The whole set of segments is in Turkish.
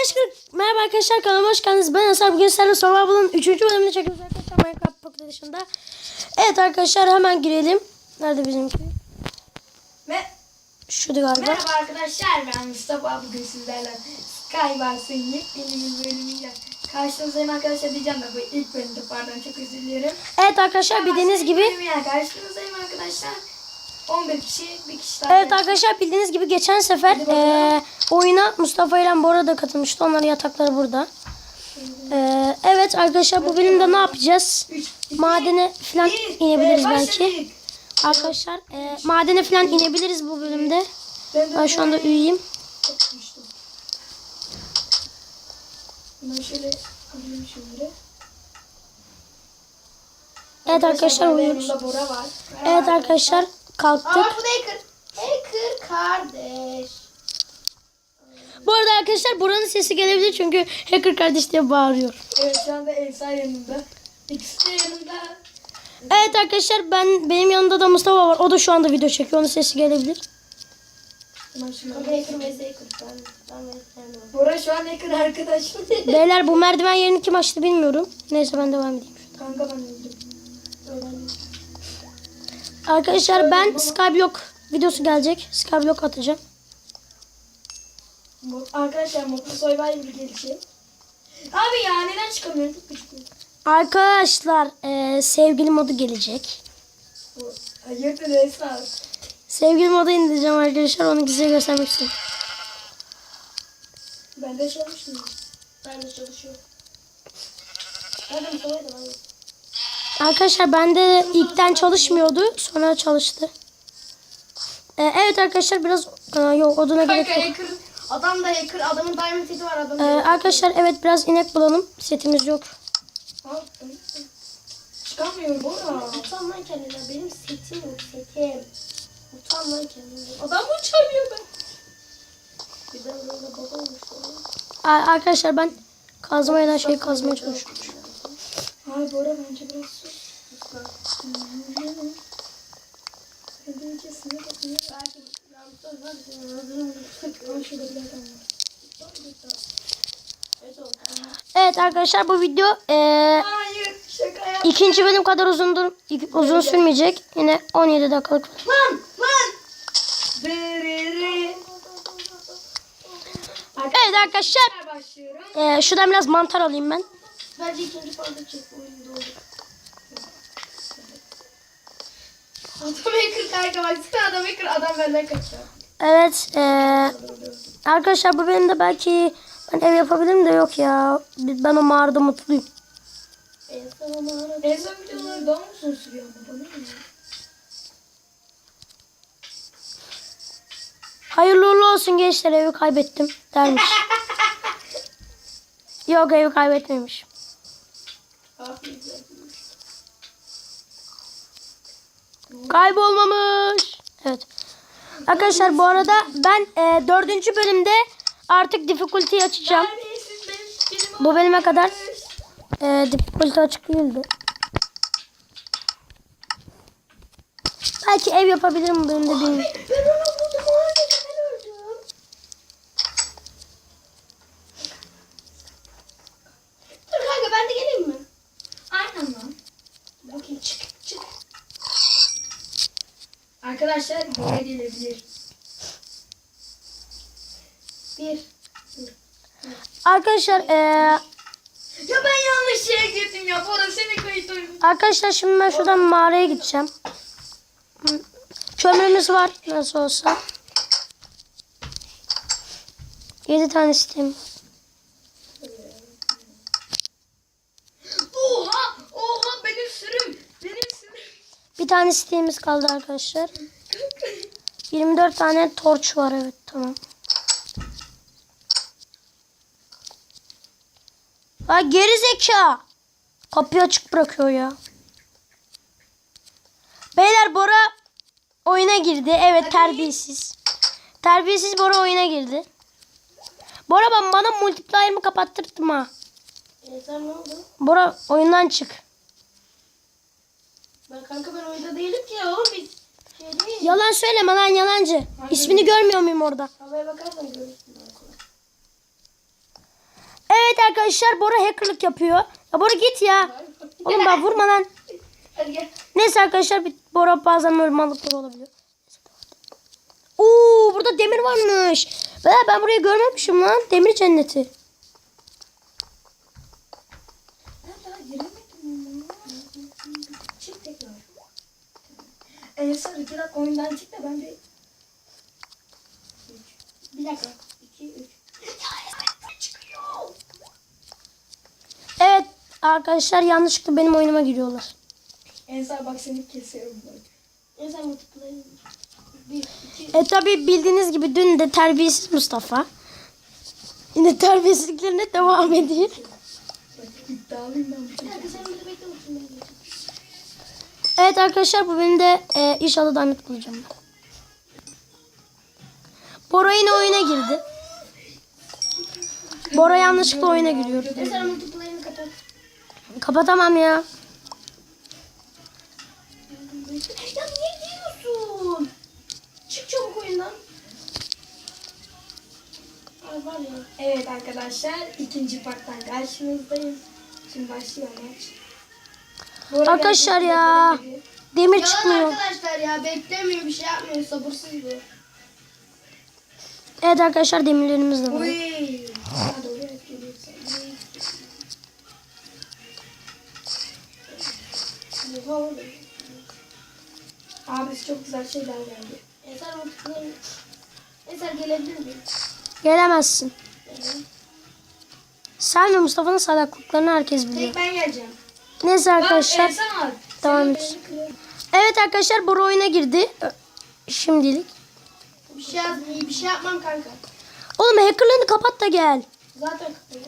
arkadaşlar, merhaba arkadaşlar kanalıma hoş geldiniz. Ben Asar bugün sizlerle Survival'ın 3. bölümünü çekiyoruz arkadaşlar Minecraft Pocket Edition'da. Evet arkadaşlar hemen girelim. Nerede bizimki? Ve Şurada galiba. merhaba arkadaşlar ben Mustafa bugün sizlerle Skywars'ın yepyeni bir bölümüyle karşınızdayım arkadaşlar diyeceğim de bu ilk bölümde pardon çok özür dilerim. Evet arkadaşlar bildiğiniz gibi karşınızdayım arkadaşlar. 11 kişi bir kişi daha. Evet arkadaşlar bildiğiniz gibi geçen sefer eee, oyuna Mustafa ile Bora da katılmıştı. Onların yatakları burada. Eee, evet arkadaşlar bu bölümde ne yapacağız? Madene falan inebiliriz e, belki. Arkadaşlar eee, madene falan inebiliriz bu bölümde. Ben, şu anda üyeyim. şöyle alayım şimdi. Evet arkadaşlar uyuyoruz. Evet arkadaşlar kalktık. Aa bu da hacker. Hacker kardeş. Bu arada arkadaşlar buranın sesi gelebilir çünkü hacker kardeş diye bağırıyor. Evet şu anda Elsa yanımda. İkisi de yanımda. Evet arkadaşlar ben benim yanımda da Mustafa var. O da şu anda video çekiyor. Onun sesi gelebilir. Bora şu an hacker arkadaş. Beyler bu merdiven yerini kim açtı bilmiyorum. Neyse ben devam edeyim. Kanka ben öldüm. Arkadaşlar ben Skyblock videosu gelecek. Skyblock atacağım. Arkadaşlar mutlu survivor gelecek. Abi ya neden küçük. Arkadaşlar eee, sevgili modu gelecek. Hayırdır Elsa? Sevgili modu indireceğim arkadaşlar. Onu size göstermek istiyorum. Ben de çalışmıyorum. Ben de çalışıyorum. Mustafa'ydı ben? Arkadaşlar bende ilkten çalışmıyordu. Sonra çalıştı. Eee, evet arkadaşlar biraz eee, yok oduna gerek yok. hacker. Adam da hacker. Adamın diamond seti var adamın. Ee, arkadaşlar evet biraz inek bulalım. Setimiz yok. Çıkamıyor Bora. Utan lan kendine. Benim setim yok setim. Utan lan kendine. Adam uçamıyor ben. Bir de böyle baba olmuş. Arkadaşlar ben kazmayla şey kazmaya çalışıyorum. Ay Bora bence biraz sus. Hadi bakıyor. Belki var. Evet arkadaşlar bu video eee, Hayır ikinci bölüm kadar uzundur, uzun sürmeyecek. Yine 17 dakikalık. Lan lan. Evet arkadaşlar eee, şuradan biraz mantar alayım ben. Bence ikinci fazla çek oyunda olur. Adam hacker kanka baksana adam hacker adam benden kaçıyor. Evet eee, arkadaşlar bu bölümde belki ben ev yapabilirim de yok ya. Ben o mağarada mutluyum. En son onu aradım. En son videoları daha mı uzun sürüyor ama bana ne? Hayırlı uğurlu olsun gençler evi kaybettim dermiş. yok evi kaybetmemiş. Kaybolmamış. Evet. Arkadaşlar bu arada ben e, dördüncü bölümde artık difficulty açacağım. Bu bölüme kadar e, difficulty açık değildi. Belki ev yapabilirim bu bölümde bilmiyorum. Ben onu buldum o arada ben öldüm. Dur kanka ben de geleyim mi? Aynen lan. Bakayım çık çık. Arkadaşlar buraya gelebilir. Bir. Arkadaşlar e, Ya ben yanlış şeye girdim ya. Bora seni kayıt oyunu. arkadaşlar şimdi ben şuradan mağaraya gideceğim. Hı. Kömürümüz var nasıl olsa. 7 tane sistem. Oha! Oha benim sürüm. Benim sürüm. Bir tane siteğimiz kaldı arkadaşlar. 24 tane torç var evet tamam. Ha geri zeka. Kapıyı açık bırakıyor ya. Beyler Bora oyuna girdi. Evet terbiyesiz. Terbiyesiz Bora oyuna girdi. Bora ben bana multiplayer'ımı kapattırdım ha. Ne oldu? Bora oyundan çık. Ben kanka ben oyunda değilim ki ya oğlum biz. Yalan söyleme lan yalancı. İsmini görmüyor muyum orada? Havaya bakarsan görürsün daha kolay. Evet arkadaşlar Bora hackerlık yapıyor. Ya Bora git ya. Oğlum bak vurma lan. Neyse arkadaşlar bir Bora bazen mallıklar olabiliyor. Oo burada demir varmış. Ve ben burayı görmemişim lan. Demir cenneti. Ben daha giremedim. Çık tekrar. Ensar iki dakika oyundan çık da ben bir... Bir dakika. İki, üç. çıkıyor. Evet arkadaşlar yanlışlıkla benim oyunuma giriyorlar. Ensar bak seni kesiyorum bak. En sen multiplayın. E tabi bildiğiniz gibi dün de terbiyesiz Mustafa. Yine terbiyesizliklerine devam ediyor. Bak iddialıyım ben bu bir dakika sen burada bekle de. Evet arkadaşlar bu bölümde de e, inşallah diamond bulacağım. Bora yine oyuna girdi. Bora yanlışlıkla oyuna giriyor. En sen multiplayını kapat. Kapatamam ya. Ya niye giriyorsun? Çık çabuk oyundan. Ay var ya. Evet arkadaşlar ikinci parttan karşınızdayız. Şimdi başlıyor maç. Arkadaşlar ya. Demir Yalan çıkmıyor. arkadaşlar ya beklemiyor bir şey yapmıyor sabırsız bu. Evet arkadaşlar demirlerimiz de var. Uy. Hadi oraya geliyorsan. Oha oğlum. Abisi çok güzel şeyler geldi. Eser multiplayını. Eser gelebilir miyim? Gelemezsin. Evet. Sen ve Mustafa'nın salaklıklarını herkes biliyor. Tek ben geleceğim. Neyse arkadaşlar. Bak Ensar. Tamam. Evet arkadaşlar Bora oyuna girdi. Şimdilik. Bir şey bir şey yapmam kanka. Oğlum hackerlarını kapat da gel. Zaten kapıyor.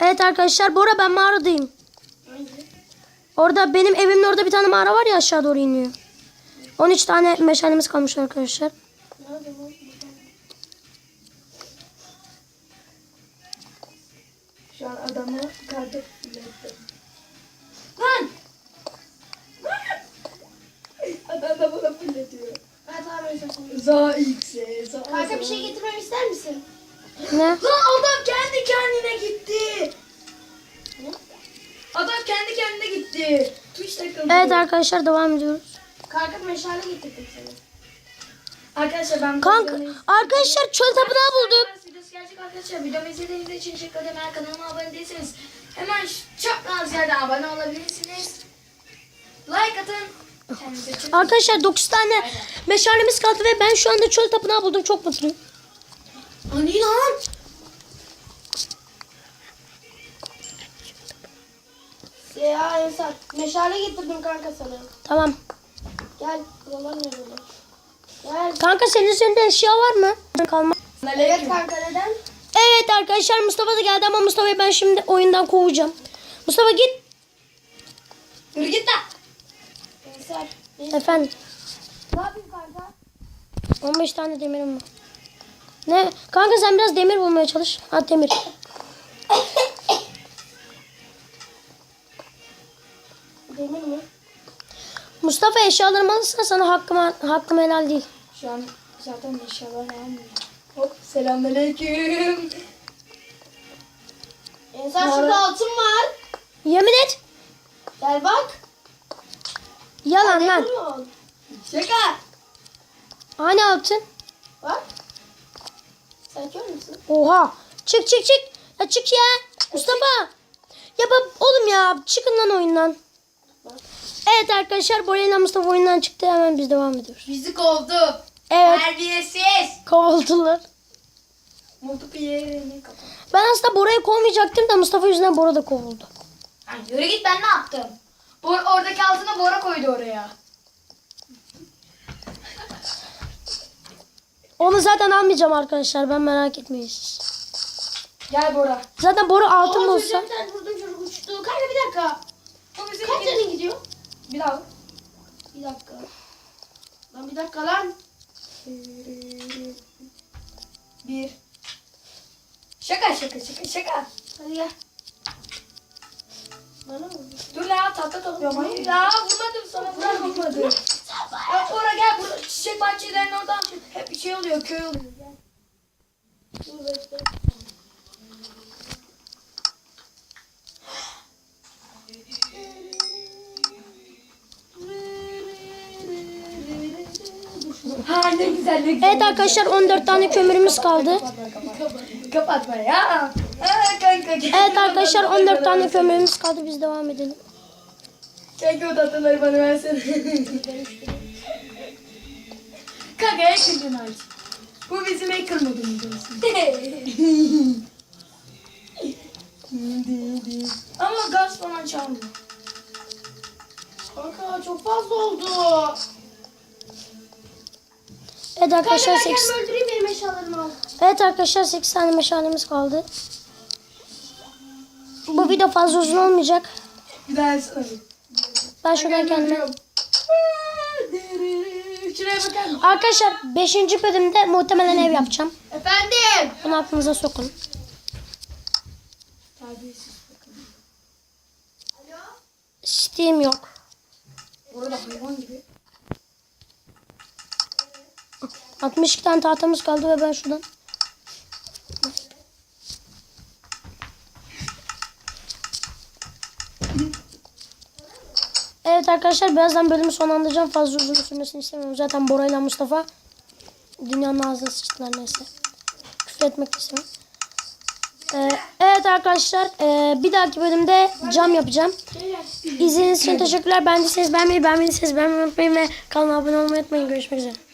Evet arkadaşlar Bora ben mağaradayım. Orada benim evimin orada bir tane mağara var ya aşağı doğru iniyor. 13 tane meşalemiz kalmış arkadaşlar. Şu an adamı kartı Za X'e, za Kanka bir şey getirmemi ister misin? Ne? Lan adam kendi kendine gitti. Ne? Adam kendi kendine gitti. Tuş takıldı. Evet arkadaşlar devam ediyoruz. Kanka meşale getirdim sana. Arkadaşlar ben Kanka arkadaşlar çöl tapınağı bulduk. Gerçek arkadaşlar. Videomu izlediğiniz için teşekkür ederim. Eğer kanalıma abone değilseniz hemen çok az yerden abone olabilirsiniz. Like atın. Arkadaşlar 9 tane meşalemiz kaldı ve ben şu anda çöl tapınağı buldum. Çok mutluyum. Ani lan. Ya Eser. Meşale getirdim kanka sana. Tamam. Gel. Böyle? Gel. Kanka senin üzerinde eşya var mı? Kalma. Evet kanka neden? Evet arkadaşlar Mustafa da geldi ama Mustafa'yı ben şimdi oyundan kovacağım. Mustafa git. Dur git lan. Ne, Efendim. ne yapayım kanka? 15 tane demirim var. Ne? Kanka sen biraz demir bulmaya çalış. Ha demir. Demir mi? Mustafa eşyalarımı alırsan sana hakkım, hakkım helal değil. Şu an zaten eşyalar almıyor. Hop selamünaleyküm. Eser şurada altın var. Yemin et. Gel bak. Yalan lan. Şaka. Hani altın? Bak. Sen kör müsün? Oha. Çık çık çık. Ya çık ya. Mustafa. Ya bak oğlum ya çıkın lan oyundan. Evet arkadaşlar Boya'yla Mustafa oyundan çıktı. Hemen biz devam ediyoruz. Bizi kovdu. Evet Terbiyesiz. kovuldular. Ben aslında Bora'yı kovmayacaktım da Mustafa yüzünden Bora da kovuldu. Ay yürü git ben ne yaptım? Bor oradaki altını Bora koydu oraya. Onu zaten almayacağım arkadaşlar. Ben merak etmeyin siz. Gel Bora. Zaten Bora altın bir tane vurdum çocuk uçtu. Kanka bir dakika. Bu bizim Kaç canın gidiyor? Bir daha. Bir dakika. Lan bir dakika lan. Bir. Şaka şaka şaka şaka. Hadi gel. Dur la tahta topluyorum. La vurmadım sana. Bırak vurmadı. Ya oraya gel. Bura, çiçek bahçelerinin oradan hep bir şey oluyor. Köy oluyor. Gel. Ha ne güzel ne güzel. Evet arkadaşlar 14 tane kömürümüz kaldı. Kapatma ya. Evet arkadaşlar 14 tane kömürümüz kaldı. Biz devam edelim. Kanka o tatlıları bana versene. kanka Hacker'ın artık. Bu bizim Hacker modumuz. Ama gaz falan çalmıyor. Kanka çok fazla oldu. Evet arkadaşlar Kanka ben 8 kendimi öldüreyim benim eşyalarımı al. Evet arkadaşlar 8 tane meşalemiz kaldı. Bu video fazla uzun olmayacak. Bir daha sorayım. Ben şuradan kendime... Şuraya bakar mısın? Arkadaşlar 5. bölümde muhtemelen ev yapacağım. Efendim. Bunu aklınıza sokun. Terbiyesiz bakın. Steam yok. Burada hayvan gibi. 62 tane tahtamız kaldı ve ben şuradan... Arkadaşlar birazdan bölümü sonlandıracağım. Fazla uzun sürmesini istemiyorum. Zaten Bora ile Mustafa dünyanın ağzına sıçtılar neyse. Küfür etmek istemiyorum. Ee, evet arkadaşlar ee, bir dahaki bölümde cam yapacağım. İzlediğiniz için teşekkürler. Beğendiyseniz beğenmeyi, beğenmediyseniz beğenmeyi unutmayın ve kanalıma abone olmayı unutmayın. Görüşmek üzere.